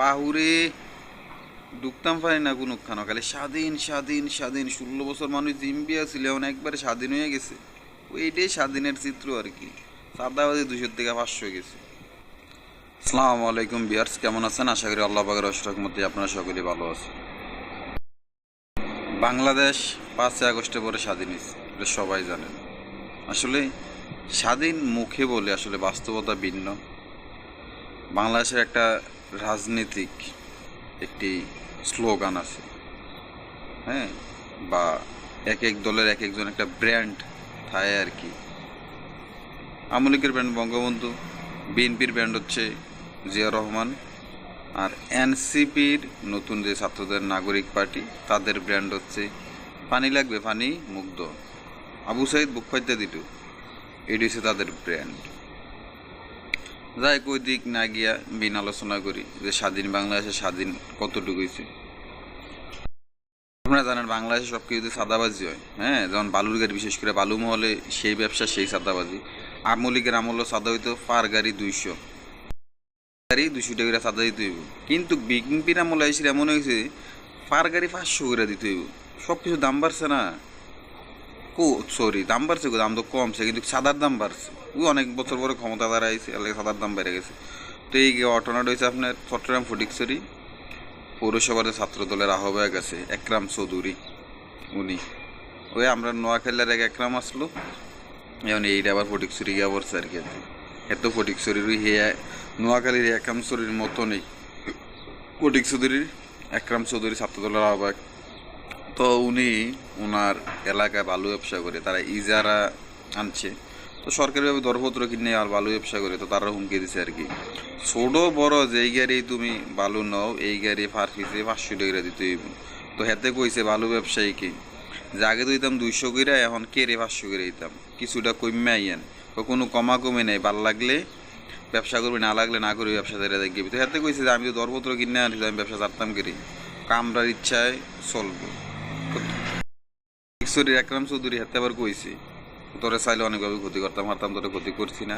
বাহুরে ঢুকতাম পারি না কোনো খানো খালি স্বাধীন স্বাধীন স্বাধীন। ষোলো বছর মানুষ জিম্বিয়া ছিল এখন একবারে স্বাধীন হয়ে গেছে। ওইটাই স্বাধীনের চিত্র আর কি। সাদাবাদি দুশোর থেকে পাঁচশো গেছে। আসসালামু আলাইকুম বিয়ার্স কেমন আছেন? আশা করি আল্লাহ পাকের অষ্টক মধ্যে আপনারা সকলেই ভালো আছেন। বাংলাদেশ পাঁচই আগস্টের পরে স্বাধীন হয়েছে, এটা সবাই জানেন আসলে স্বাধীন মুখে বলে আসলে বাস্তবতা ভিন্ন। বাংলাদেশের একটা রাজনীতিক একটি স্লোগান আছে। হ্যাঁ? বা এক এক দলের এক একজন একটা ব্র্যান্ড থাকে আর কি। আমলিকের ব্র্যান্ড বঙ্গবন্ধু, বিএনপির ব্র্যান্ড হচ্ছে জিয়া রহমান আর এনসিপির নতুন যে ছাত্রদের নাগরিক পার্টি, তাদের ব্র্যান্ড হচ্ছে পানি লাগবে পানি মুগ্ধ। আবু সাইদ বুক দিত এটি হচ্ছে তাদের ব্র্যান্ড। যাই ওই দিক না গিয়া বিন আলোচনা করি যে স্বাধীন বাংলাদেশে স্বাধীন কতটুকু হয়েছে আপনারা জানেন বাংলাদেশে সব কিছুতে সাদাবাজি হয় হ্যাঁ? যেমন বালুর গাড়ি বিশেষ করে বালু মহলে সেই ব্যবসা, সেই সাদাবাজি আমলিকের আমল সাদা হইতো পার গাড়ি দুইশো। গাড়ি দুশো টাকা করে সাদা দিতে হইব। কিন্তু বিকিংপির আমল এসে এমন হয়েছে, পার গাড়ি পাঁচশো করে দিতে হইব। সব কিছু দাম বাড়ছে না। কো সরি দাম বাড়ছে দাম তো কমছে, কিন্তু সাদার দাম বাড়ছে। ও অনেক বছর পরে ক্ষমতা দাঁড়াইছে এলাকা সাদার দাম বেড়ে গেছে। তো এই ঘটনাটা হয়েছে আপনার চট্টগ্রাম ফটিকছড়ি পৌরসভার ছাত্র দলের আহ্বায়ক আছে, একরাম চৌধুরী, উনি। ওই আমরা নোয়াখালীর এক একরাম আসলো, এখন এইটা আবার ফটিকছড়ি গিয়ে পড়ছে আর কি আর কি। এত ফটিকছড়ির ওই হে, নোয়াখালীর একরাম চৌধুরীর মতো নেই ফটিক চৌধুরীর একরাম চৌধুরী ছাত্র দলের আহ্বায়ক। তো উনি ওনার এলাকায় বালু ব্যবসা করে, তারা ইজারা আনছে। তো সরকারিভাবে দরপত্র কিনে আর বালু ব্যবসা করে, তো তারা হুমকি দিছে আর কি। ছোট, বড় যেই গাড়ি তুমি বালু নাও, এই গাড়ি ফার ফিসে পাঁচশো টাকা দিতে হইব। তো হেতে কইছে বালু ব্যবসায়ীকে যে আগে তো দিতাম দুইশো করে এখন কে রে পাঁচশো করে দিতাম? কিছুটা কমে আইয়েন কোনো কমা কমে নেই, ভালো লাগলে ব্যবসা করবি, না লাগলে না করবি ব্যবসা ধরে দেখবি তো হেতে কইছে যে আমি তো দরপত্র কিনে আনছি আমি ব্যবসা ছাড়তাম করি। কামরার ইচ্ছায় চলবো। একরাম চৌধুরী কইছি, তোরে চাইলে অনেকভাবে ক্ষতি করতাম হারতাম তোরে ক্ষতি করছি না।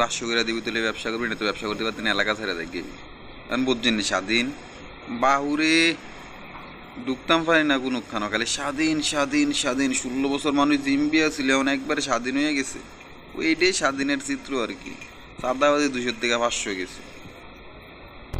পাঁচশো করে দিবি তুলে ব্যবসা করবি না তো ব্যবসা করতে পারতি না, এলাকা ছেড়ে আমি বুঝছেন স্বাধীন। বাহুরে, ঢুকতাম পারি না কোনো খানো খালি স্বাধীন স্বাধীন স্বাধীন। ষোলো বছর মানুষ জিম্বিয়া একবারে স্বাধীন হয়ে গেছে। ওইটাই স্বাধীনের চিত্র আর কি। সাদাবাদি দুশোর থেকে পাঁচশো গেছে।